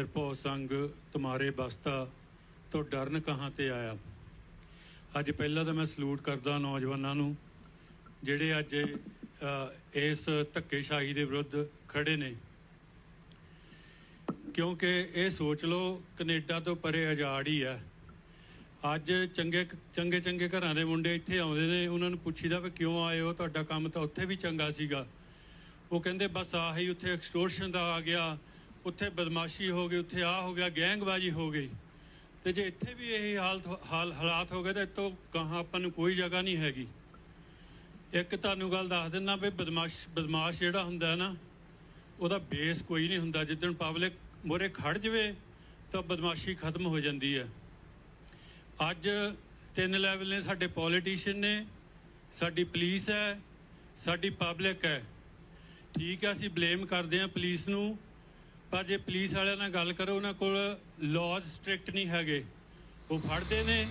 ਨਿਰਭਉ ਸੰਗ ਤੁਮਾਰੇ ਬਸਤਾ ਤੋਂ ਡਰਨ ਕਹਾਂ ਤੇ ਆਇਆ। ਅੱਜ ਪਹਿਲਾਂ ਤਾਂ ਮੈਂ ਸਲੂਟ ਕਰਦਾ ਨੌਜਵਾਨਾਂ ਨੂੰ, ਜਿਹੜੇ ਅੱਜ ਇਸ ਧੱਕੇਸ਼ਾਹੀ ਦੇ ਵਿਰੁੱਧ ਖੜੇ ਨੇ। ਕਿਉਂਕਿ ਇਹ ਸੋਚ ਲਓ, ਕੈਨੇਡਾ ਤੋਂ ਪਰੇ ਆਜ਼ਾਦ ਹੀ ਆ ਅੱਜ ਚੰਗੇ ਚੰਗੇ ਚੰਗੇ ਘਰਾਂ ਦੇ ਮੁੰਡੇ ਇੱਥੇ ਆਉਂਦੇ ਨੇ, ਉਹਨਾਂ ਨੂੰ ਪੁੱਛੀਦਾ ਵੀ ਕਿਉਂ ਆਏ ਹੋ, ਤੁਹਾਡਾ ਕੰਮ ਤਾਂ ਉੱਥੇ ਵੀ ਚੰਗਾ ਸੀਗਾ। ਉਹ ਕਹਿੰਦੇ, ਬਸ ਆਹੀ ਉੱਥੇ ਐਕਸਟੋਰਸ਼ਨ ਦਾ ਆ ਗਿਆ। ਉੱਥੇ ਬਦਮਾਸ਼ੀ ਹੋ ਗਈ, ਉੱਥੇ ਆ ਹੋ ਗਿਆ, ਗੈਂਗਬਾਜੀ ਹੋ ਗਈ। ਤੇ ਜੇ ਇੱਥੇ ਵੀ ਇਹ ਹਾਲਤ ਹਾਲ, ਹਾਲਾਤ ਹੋ ਗਏ ਤਾਂ ਇਤੋਂ ਕਹਾਂ ਆਪਾਂ ਨੂੰ ਕੋਈ ਜਗ੍ਹਾ ਨਹੀਂ ਹੈਗੀ। ਇੱਕ ਤੁਹਾਨੂੰ ਗੱਲ ਦੱਸ ਦਿੰਦਾ ਵੀ ਬਦਮਾਸ਼ ਬਦਮਾਸ਼ ਜਿਹੜਾ ਹੁੰਦਾ ਨਾ, ਉਹਦਾ ਬੇਸ ਕੋਈ ਨਹੀਂ ਹੁੰਦਾ। ਜਿੱਦਣ ਪਬਲਿਕ ਮੋਰੇ ਖੜ ਜਵੇ, ਤਾਂ ਬਦਮਾਸ਼ੀ ਖਤਮ ਹੋ ਜਾਂਦੀ ਹੈ। ਅੱਜ ਤਿੰਨ ਲੈਵਲ ਨੇ ਸਾਡੇ ਪੋਲੀਟੀਸ਼ੀਅਨ ਨੇ, ਸਾਡੀ ਪੁਲਿਸ ਹੈ, ਸਾਡੀ ਪਬਲਿਕ ਹੈ। ਠੀਕ ਹੈ, ਅਸੀਂ ਬਲੇਮ ਕਰਦੇ ਹਾਂ ਪੁਲਿਸ ਨੂੰ। ਪਰ ਜੇ ਪੁਲਿਸ ਵਾਲਿਆਂ ਨਾਲ ਗੱਲ ਕਰੋ, ਉਹਨਾਂ ਕੋਲ ਲਾਜ਼ ਸਟ੍ਰਿਕਟ ਨਹੀਂ ਹੈਗੇ। ਉਹ ਫੜਦੇ ਨੇ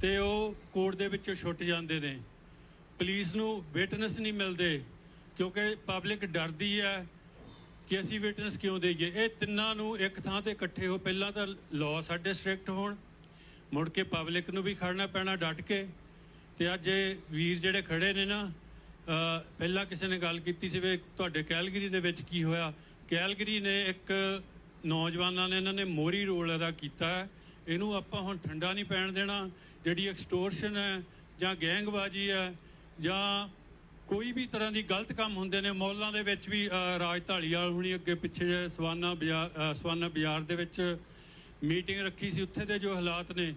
ਤੇ ਉਹ ਕੋਰਟ ਦੇ ਵਿੱਚੋਂ ਛੁੱਟ ਜਾਂਦੇ ਨੇ। ਪੁਲਿਸ ਨੂੰ ਵਿਟਨੈਸ ਨਹੀਂ ਮਿਲਦੇ, ਕਿਉਂਕਿ ਪਬਲਿਕ ਡਰਦੀ ਹੈ ਕਿ ਅਸੀਂ ਵਿਟਨੈਸ ਕਿਉਂ ਦੇਈਏ। ਇਹ ਤਿੰਨਾਂ ਨੂੰ ਇੱਕ ਥਾਂ ਤੇ ਇਕੱਠੇ ਹੋ, ਪਹਿਲਾਂ ਤਾਂ ਲਾਅ ਸਾਡੇ ਸਟ੍ਰਿਕਟ ਹੋਣ, ਮੁੜ ਕੇ ਪਬਲਿਕ ਨੂੰ ਵੀ ਖੜਨਾ ਪੈਣਾ ਡਟ ਕੇ। ਤੇ ਅੱਜ ਇਹ ਵੀਰ ਜਿਹੜੇ ਖੜੇ ਨੇ ਨਾ ਪਹਿਲਾਂ ਕਿਸੇ ਨੇ ਗੱਲ ਕੀਤੀ ਸੀ ਵੀ ਤੁਹਾਡੇ ਕੈਲਗਰੀ ਦੇ ਵਿੱਚ ਕੀ ਹੋਇਆ? ਕੈਲਗਰੀ ਨੇ ਇੱਕ ਨੌਜਵਾਨਾਂ ਨੇ ਇਹਨਾਂ ਨੇ ਮੋਰੀ ਰੋਲ ਅਦਾ ਕੀਤਾ ਹੈ। ਇਹਨੂੰ ਆਪਾਂ ਹੁਣ ਠੰਡਾ ਨਹੀਂ ਪੈਣ ਦੇਣਾ। ਜਿਹੜੀ ਐਕਸਟੋਰਸ਼ਨ ਹੈ ਜਾਂ ਗੈਂਗਬਾਜੀ ਹੈ ਜਾਂ ਕੋਈ ਵੀ ਤਰ੍ਹਾਂ ਦੀ ਗਲਤ ਕੰਮ ਹੁੰਦੇ ਨੇ ਮੌਲਾਂ ਦੇ ਵਿੱਚ ਵੀ ਅ, ਰਾਜ ਢਾਲੀਵਾਲ ਹੁਣੀ ਅੱਗੇ ਪਿੱਛੇ ਜਿਹੇ ਸਵਾਨਾ ਬਾਜ਼ਾਰ ਸਵਾਨਾ ਬਾਜ਼ਾਰ ਦੇ ਵਿੱਚ ਮੀਟਿੰਗ ਰੱਖੀ ਸੀ ਉੱਥੇ ਦੇ ਜੋ ਹਾਲਾਤ ਨੇ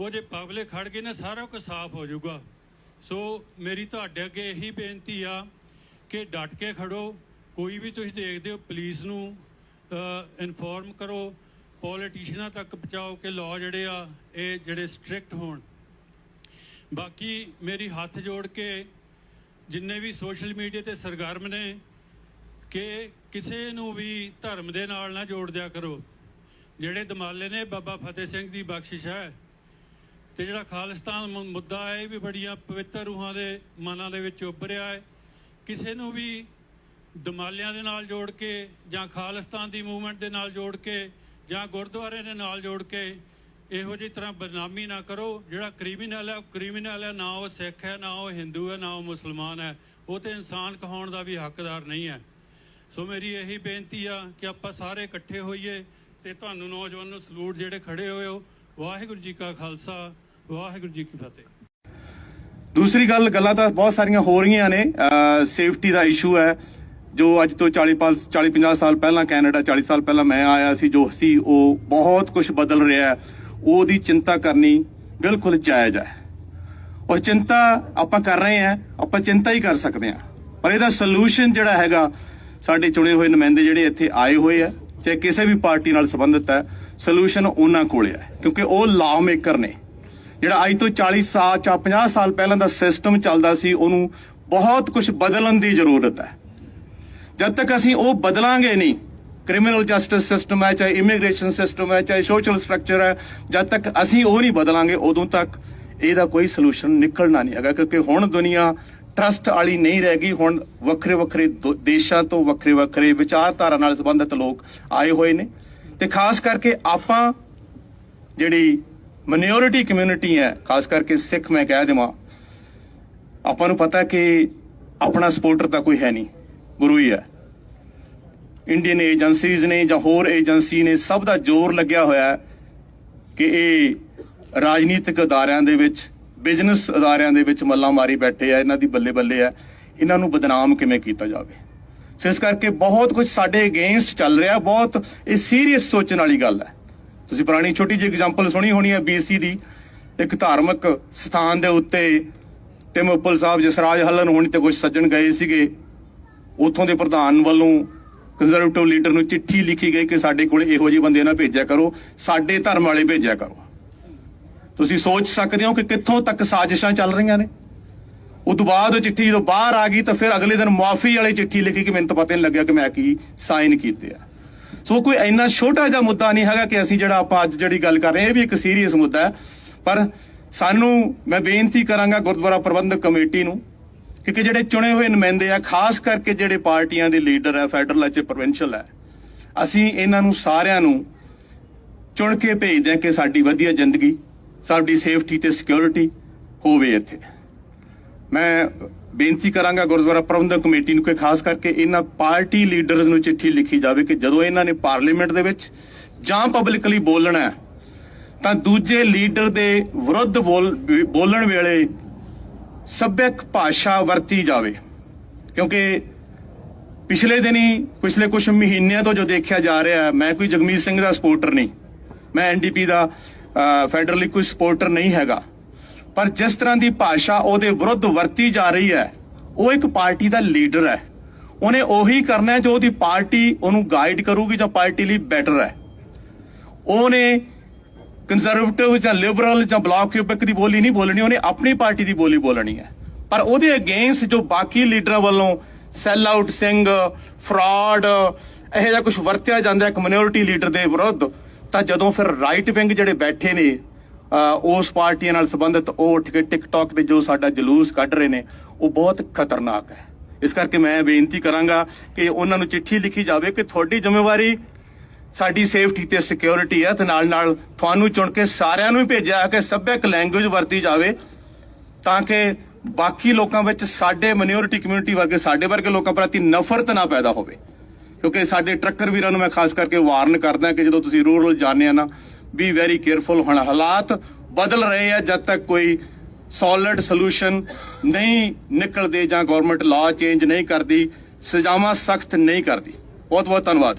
ਉਹ ਜੇ ਪਬਲਿਕ ਖੜ ਗਏ ਨਾ ਸਾਰਾ ਕੁਝ ਸਾਫ਼ ਹੋ ਜਾਊਗਾ। ਸੋ ਮੇਰੀ ਤੁਹਾਡੇ ਅੱਗੇ ਇਹੀ ਬੇਨਤੀ ਆ ਕਿ ਡਟ ਕੇ ਖੜੋ। ਕੋਈ ਵੀ ਤੁਸੀਂ ਦੇਖਦੇ ਹੋ ਪੁਲਿਸ ਨੂੰ ਇਨਫੋਰਮ ਕਰੋ ਪੋਲੀਟੀਸ਼ੀਅਨਾਂ ਤੱਕ ਪਹੁੰਚਾਓ ਕਿ ਲਾਅ ਜਿਹੜੇ ਆ, ਇਹ ਜਿਹੜੇ ਸਟ੍ਰਿਕਟ ਹੋਣ। ਬਾਕੀ ਮੇਰੀ ਹੱਥ ਜੋੜ ਕੇ ਜਿੰਨੇ ਵੀ ਸੋਸ਼ਲ ਮੀਡੀਆ ਤੇ ਸਰਗਰਮ ਨੇ, ਕਿ ਕਿਸੇ ਨੂੰ ਵੀ ਧਰਮ ਦੇ ਨਾਲ ਨਾ ਜੋੜ ਦਿਆ ਕਰੋ। ਜਿਹੜੇ ਦਮਾਲੇ ਨੇ ਬਾਬਾ ਫਤਿਹ ਸਿੰਘ ਦੀ ਬਖਸ਼ਿਸ਼ ਹੈ, ਤੇ ਜਿਹੜਾ ਖਾਲਿਸਤਾਨ ਮੁੱਦਾ ਹੈ, ਇਹ ਵੀ ਬੜੀਆਂ ਪਵਿੱਤਰ ਰੂਹਾਂ ਦੇ ਮਨਾਂ ਦੇ ਵਿੱਚ ਉੱਭਰਿਆ ਹੈ। ਕਿਸੇ ਨੂੰ ਵੀ ਦਮਾਲਿਆਂ ਦੇ ਨਾਲ ਜੋੜ ਕੇ ਜਾਂ ਖਾਲਿਸਤਾਨ ਦੀ ਮੂਵਮੈਂਟ ਦੇ ਨਾਲ ਜੋੜ ਕੇ ਜਾਂ ਗੁਰਦੁਆਰੇ ਦੇ ਨਾਲ ਜੋੜ ਕੇ ਇਹੋ ਜਿਹੀ ਤਰ੍ਹਾਂ ਬਦਨਾਮੀ ਨਾ ਕਰੋ। ਜਿਹੜਾ ਕ੍ਰਿਮੀਨਲ ਹੈ, ਉਹ ਕ੍ਰਿਮੀਨਲ ਹੈ, ਨਾ ਉਹ ਸਿੱਖ ਹੈ, ਨਾ ਉਹ ਹਿੰਦੂ ਹੈ, ਨਾ ਉਹ ਮੁਸਲਮਾਨ ਹੈ। ਉਹ ਤੇ ਇਨਸਾਨ ਕਹਾਉਣ ਦਾ ਵੀ ਹੱਕਦਾਰ ਨਹੀਂ ਹੈ। ਸੋ ਮੇਰੀ ਇਹੀ ਬੇਨਤੀ ਆ ਕਿ ਆਪਾਂ ਸਾਰੇ ਇਕੱਠੇ ਹੋਈਏ ਤੇ ਤੁਹਾਨੂੰ ਨੌਜਵਾਨ ਨੂੰ ਸਲੂਟ ਜਿਹੜੇ ਖੜੇ ਹੋਏ ਹੋ, ਵਾਹਿਗੁਰੂ ਜੀ ਕਾ ਖਾਲਸਾ, ਵਾਹਿਗੁਰੂ ਜੀ ਕੀ ਫਤਿਹ। ਦੂਸਰੀ ਗੱਲ, ਗੱਲਾਂ ਤਾਂ ਬਹੁਤ ਸਾਰੀਆਂ ਹੋ ਰਹੀਆਂ ਨੇ। ਸੇਫਟੀ ਦਾ ਇਸ਼ੂ ਹੈ। ਜੋ ਅੱਜ ਤੋਂ 40 40 50 ਸਾਲ ਪਹਿਲਾਂ ਕੈਨੇਡਾ 40 ਸਾਲ ਪਹਿਲਾਂ ਮੈਂ ਆਇਆ ਸੀ, ਜੋ ਸੀ, ਉਹ ਬਹੁਤ ਕੁਝ ਬਦਲ ਰਿਹਾ ਉਹਦੀ ਚਿੰਤਾ ਕਰਨੀ ਬਿਲਕੁਲ ਜਾਇਜ਼ ਹੈ। ਔਰ ਚਿੰਤਾ ਆਪਾਂ ਕਰ ਰਹੇ ਹਾਂ, ਆਪਾਂ ਚਿੰਤਾ ਹੀ ਕਰ ਸਕਦੇ ਹਾਂ। ਪਰ ਇਹਦਾ ਸੋਲੂਸ਼ਨ ਜਿਹੜਾ ਹੈਗਾ, ਸਾਡੇ ਚੁਣੇ ਹੋਏ ਨੁਮਾਇੰਦੇ ਜਿਹੜੇ ਇੱਥੇ ਆਏ ਹੋਏ ਆ, ਚਾਹੇ ਕਿਸੇ ਵੀ ਪਾਰਟੀ ਨਾਲ ਸੰਬੰਧਿਤ ਹੈ ਸੋਲੂਸ਼ਨ ਉਹਨਾਂ ਕੋਲੇ ਹੈ। ਕਿਉਂਕਿ ਉਹ ਲਾਅ ਮੇਕਰ ਨੇ। ਜਿਹੜਾ ਅੱਜ ਤੋਂ 40 ਸਾਲ ਜਾਂ 50 ਸਾਲ ਪਹਿਲਾਂ ਦਾ ਸਿਸਟਮ ਚੱਲਦਾ ਸੀ, ਉਹਨੂੰ ਬਹੁਤ ਕੁਝ ਬਦਲਣ ਦੀ ਜ਼ਰੂਰਤ ਹੈ। ਜਦ ਤੱਕ ਅਸੀਂ ਉਹ ਬਦਲਾਂਗੇ ਨਹੀਂ ਕ੍ਰਿਮੀਨਲ ਜਸਟਿਸ ਸਿਸਟਮ ਹੈ, ਚਾਹੇ ਇਮੀਗ੍ਰੇਸ਼ਨ ਸਿਸਟਮ ਹੈ, ਚਾਹੇ ਸੋਸ਼ਲ ਸਟਰਕਚਰ ਹੈ, ਜਦ ਤੱਕ ਅਸੀਂ ਉਹ ਨਹੀਂ ਬਦਲਾਂਗੇ, ਉਦੋਂ ਤੱਕ ਇਹਦਾ ਕੋਈ ਸੋਲੂਸ਼ਨ ਨਿਕਲਣਾ ਨਹੀਂ ਹੈਗਾ, ਕਿਉਂਕਿ ਹੁਣ ਦੁਨੀਆ ਟਰਸਟ ਵਾਲੀ ਨਹੀਂ ਰਹਿ ਗਈ, ਹੁਣ ਵੱਖਰੇ ਵੱਖਰੇ ਦੋ- ਦੇਸ਼ਾਂ ਤੋਂ ਵੱਖਰੇ ਵੱਖਰੇ ਵਿਚਾਰਧਾਰਾ ਨਾਲ ਸੰਬੰਧਿਤ ਲੋਕ ਆਏ ਹੋਏ ਨੇ। ਤੇ ਖਾਸ ਕਰਕੇ ਆਪਾਂ ਜਿਹੜੀ ਮਿਨੋਰਿਟੀ ਕਮਿਊਨਿਟੀ ਹੈ, ਖਾਸ ਕਰਕੇ ਸਿੱਖ ਮੈਂ ਕਹਿ ਦੇਵਾਂ, ਆਪਾਂ ਨੂੰ ਪਤਾ ਕਿ ਆਪਣਾ ਸਪੋਰਟਰ ਤਾਂ ਕੋਈ ਹੈ ਨਹੀਂ। ਗੁਰੂ ਹੀ ਹੈ। ਇੰਡੀਅਨ ਏਜੰਸੀਜ਼ ਨੇ ਜਾਂ ਹੋਰ ਏਜੰਸੀ ਨੇ ਸਭ ਦਾ ਜ਼ੋਰ ਲੱਗਿਆ ਹੋਇਆ ਕਿ ਇਹ ਰਾਜਨੀਤਿਕ ਅਦਾਰਿਆਂ ਦੇ ਵਿੱਚ ਬਿਜ਼ਨਸ ਅਦਾਰਿਆਂ ਦੇ ਵਿੱਚ ਮੱਲਾ ਮਾਰੀ ਬੈਠੇ ਆ, ਇਹਨਾਂ ਦੀ ਬੱਲੇ ਬੱਲੇ ਆ। ਇਹਨਾਂ ਨੂੰ ਬਦਨਾਮ ਕਿਵੇਂ ਕੀਤਾ ਜਾਵੇ? ਸੋ ਇਸ ਕਰਕੇ ਬਹੁਤ ਕੁਝ ਸਾਡੇ ਅਗੇਂਸਟ ਚੱਲ ਰਿਹਾ, ਬਹੁਤ ਇਹ ਸੀਰੀਅਸ ਸੋਚਣ ਵਾਲੀ ਗੱਲ ਹੈ। ਤੁਸੀਂ ਪੁਰਾਣੀ ਛੋਟੀ ਜਿਹੀ ਐਗਜ਼ਾਮਪਲ ਸੁਣੀ ਹੋਣੀ ਹੈ ਬੀਸੀ ਦੀ। ਇੱਕ ਧਾਰਮਿਕ ਸਥਾਨ ਦੇ ਉੱਤੇ ਟਿਮੋਪਲ ਸਾਹਿਬ ਜਸਰਾਜ ਹੱਲਨ ਹੋਣੀ ਤੇ ਕੁਝ ਸੱਜਣ ਗਏ ਸੀਗੇ। ਉੱਥੋਂ ਦੇ ਪ੍ਰਧਾਨ ਵੱਲੋਂ ਕੰਜ਼ਰਵੇਟਿਵ ਲੀਡਰ ਨੂੰ ਚਿੱਠੀ ਲਿਖੀ ਗਈ ਕਿ ਸਾਡੇ ਕੋਲ ਇਹੋ ਜਿਹੇ ਬੰਦੇ ਨਾ ਭੇਜਿਆ ਕਰੋ, ਸਾਡੇ ਧਰਮ ਵਾਲੇ ਭੇਜਿਆ ਕਰੋ। ਤੁਸੀਂ ਸੋਚ ਸਕਦੇ ਹੋ ਕਿ ਕਿੱਥੋਂ ਤੱਕ ਸਾਜ਼ਿਸ਼ਾਂ ਚੱਲ ਰਹੀਆਂ ਨੇ? ਉਹ ਤੋਂ ਬਾਅਦ ਉਹ ਚਿੱਠੀ ਜਦੋਂ ਬਾਹਰ ਆ ਗਈ ਤਾਂ ਫਿਰ ਅਗਲੇ ਦਿਨ ਮਾਫੀ ਵਾਲੀ ਚਿੱਠੀ ਲਿਖੀ ਕਿ ਮੈਨੂੰ ਤਾਂ ਪਤਾ ਨਹੀਂ ਲੱਗਿਆ ਕਿ ਮੈਂ ਕੀ ਸਾਈਨ ਕੀਤੇ ਆ। ਸੋ ਕੋਈ ਇੰਨਾ ਛੋਟਾ ਜਿਹਾ ਮੁੱਦਾ ਨਹੀਂ ਹੈਗਾ ਕਿ ਅਸੀਂ ਜਿਹੜਾ ਆਪਾਂ ਅੱਜ ਜਿਹੜੀ ਗੱਲ ਕਰ ਰਹੇ ਹਾਂ, ਇਹ ਵੀ ਇੱਕ ਸੀਰੀਅਸ ਮੁੱਦਾ ਹੈ। ਪਰ ਸਾਨੂੰ ਮੈਂ ਬੇਨਤੀ ਕਰਾਂਗਾ ਗੁਰਦੁਆਰਾ ਪ੍ਰਬੰਧਕ ਕਮੇਟੀ ਨੂੰ ਕਿਉਂਕਿ ਜਿਹੜੇ ਚੁਣੇ ਹੋਏ ਨੁਮਾਇੰਦੇ ਆ, ਖਾਸ ਕਰਕੇ ਜਿਹੜੇ ਪਾਰਟੀਆਂ ਦੇ ਲੀਡਰ ਆ, ਫੈਡਰਲ ਹੈ ਤੇ ਪ੍ਰੋਵਿੰਸ਼ੀਅਲ ਹੈ ਅਸੀਂ ਇਹਨਾਂ ਨੂੰ ਸਾਰਿਆਂ ਨੂੰ ਚੁਣ ਕੇ ਭੇਜਦੇ ਆ ਕਿ ਸਾਡੀ ਵਧੀਆ ਜ਼ਿੰਦਗੀ, ਸਾਡੀ ਸੇਫਟੀ ਤੇ ਸਿਕਿਉਰਿਟੀ ਹੋਵੇ ਇੱਥੇ। ਮੈਂ ਬੇਨਤੀ ਕਰਾਂਗਾ ਗੁਰਦੁਆਰਾ ਪ੍ਰਬੰਧਕ ਕਮੇਟੀ ਨੂੰ ਕਿ ਖਾਸ ਕਰਕੇ ਇਹਨਾਂ ਪਾਰਟੀ ਲੀਡਰਸ ਨੂੰ ਚਿੱਠੀ ਲਿਖੀ ਜਾਵੇ ਕਿ ਜਦੋਂ ਇਹਨਾਂ ਨੇ ਪਾਰਲੀਮੈਂਟ ਦੇ ਵਿੱਚ ਜਾਂ ਪਬਲਿਕਲੀ ਬੋਲਣਾ ਹੈ, ਤਾਂ ਦੂਜੇ ਲੀਡਰ ਦੇ ਵਿਰੁੱਧ ਬੋਲ- ਬੋਲਣ ਵੇਲੇ ਸੱਭਿਅਕ ਭਾਸ਼ਾ ਵਰਤੀ ਜਾਵੇ। ਕਿਉਂਕਿ ਪਿਛਲੇ ਦਿਨੀ, ਪਿਛਲੇ ਕੁਝ ਮਹੀਨਿਆਂ ਤੋਂ ਜੋ ਦੇਖਿਆ ਜਾ ਰਿਹਾ ਹੈ, ਮੈਂ ਕੋਈ ਜਗਮੀਤ ਸਿੰਘ ਦਾ ਸਪੋਰਟਰ ਨਹੀਂ। ਮੈਂ ਐਨਡੀਪੀ ਦਾ ਫੈਡਰਲੀ ਕੋਈ ਸਪੋਰਟਰ ਨਹੀਂ ਹੈਗਾ। ਪਰ ਜਿਸ ਤਰ੍ਹਾਂ ਦੀ ਭਾਸ਼ਾ ਉਹਦੇ ਵਿਰੁੱਧ ਵਰਤੀ ਜਾ ਰਹੀ ਹੈ, ਉਹ ਇੱਕ ਪਾਰਟੀ ਦਾ ਲੀਡਰ ਹੈ। ਉਹਨੇ ਉਹੀ ਕਰਨਾ ਹੈ ਜੋ ਉਹਦੀ ਪਾਰਟੀ ਉਹਨੂੰ ਗਾਈਡ ਕਰੂਗੀ ਜਾਂ ਪਾਰਟੀ ਲਈ ਬੈਟਰ ਹੈ। ਉਹਨੇ ਕੰਜ਼ਰਵੇਟਿਵ ਜਾਂ ਲਿਬਰਲ ਜਾਂ ਬਲਾਕ ਕਿਊਬਿਕ ਦੀ ਬੋਲੀ ਨਹੀਂ ਬੋਲਣੀ, ਉਹਨੇ ਆਪਣੀ ਪਾਰਟੀ ਦੀ ਬੋਲੀ ਬੋਲਣੀ ਹੈ। ਪਰ ਉਹਦੇ ਅਗੇਂਸਟ ਜੋ ਬਾਕੀ ਲੀਡਰਾਂ ਵੱਲੋਂ ਸੈਲ ਆਊਟ ਸਿੰਘ ਫਰਾਡ ਇਹੋ ਜਿਹਾ ਕੁਝ ਵਰਤਿਆ ਜਾਂਦਾ ਇੱਕ ਮਿਨੋਰਿਟੀ ਲੀਡਰ ਦੇ ਵਿਰੁੱਧ, ਤਾਂ ਜਦੋਂ ਫਿਰ ਰਾਈਟ ਵਿੰਗ ਜਿਹੜੇ ਬੈਠੇ ਨੇ ਉਸ ਪਾਰਟੀਆਂ ਨਾਲ ਸੰਬੰਧਿਤ, ਉਹ ਉੱਠ ਕੇ ਟਿਕਟੌਕ ਤੇ ਜੋ ਸਾਡਾ ਜਲੂਸ ਕੱਢ ਰਹੇ ਨੇ, ਉਹ ਬਹੁਤ ਖਤਰਨਾਕ ਹੈ। ਇਸ ਕਰਕੇ ਮੈਂ ਬੇਨਤੀ ਕਰਾਂਗਾ ਕਿ ਉਹਨਾਂ ਨੂੰ ਚਿੱਠੀ ਲਿਖੀ ਜਾਵੇ ਕਿ ਤੁਹਾਡੀ ਜ਼ਿੰਮੇਵਾਰੀ ਸਾਡੀ ਸੇਫਟੀ ਤੇ ਸਿਕਿਉਰਿਟੀ ਹੈ ਤੇ ਨਾਲ ਨਾਲ ਤੁਹਾਨੂੰ ਚੁਣ ਕੇ ਸਾਰਿਆਂ ਨੂੰ ਹੀ ਭੇਜਿਆ ਹੈ ਕਿ ਸੱਭਿਅਕ ਲੈਂਗੁਏਜ ਵਰਤੀ ਜਾਵੇ ਤਾਂ ਕਿ ਬਾਕੀ ਲੋਕਾਂ ਵਿੱਚ ਸਾਡੇ ਮਿਨੋਰਿਟੀ ਕਮਿਊਨਿਟੀ ਵਰਗੇ, ਸਾਡੇ ਵਰਗੇ ਲੋਕਾਂ ਪ੍ਰਤੀ ਨਫ਼ਰਤ ਨਾ ਪੈਦਾ ਹੋਵੇ। ਕਿਉਂਕਿ ਸਾਡੇ ਟਰੱਕਰ ਵੀਰਾਂ ਨੂੰ ਮੈਂ ਖਾਸ ਕਰਕੇ ਵਾਰਨ ਕਰਦਾ ਕਿ ਜਦੋਂ ਤੁਸੀਂ ਰੂਰਲ ਜਾਂਦੇ ਆ ਨਾ ਬੀ ਵੈਰੀ ਕੇਅਰਫੁਲ ਹੁਣ ਹਾਲਾਤ ਬਦਲ ਰਹੇ ਆ, ਜਦ ਤੱਕ ਕੋਈ ਸੋਲਿਡ ਸੋਲੂਸ਼ਨ ਨਹੀਂ ਨਿਕਲਦੇ ਜਾਂ ਗਵਰਨਮੈਂਟ ਲਾਅ ਚੇਂਜ ਨਹੀਂ ਕਰਦੀ, ਸਜ਼ਾਵਾਂ ਸਖਤ ਨਹੀਂ ਕਰਦੀ। ਬਹੁਤ ਬਹੁਤ ਧੰਨਵਾਦ।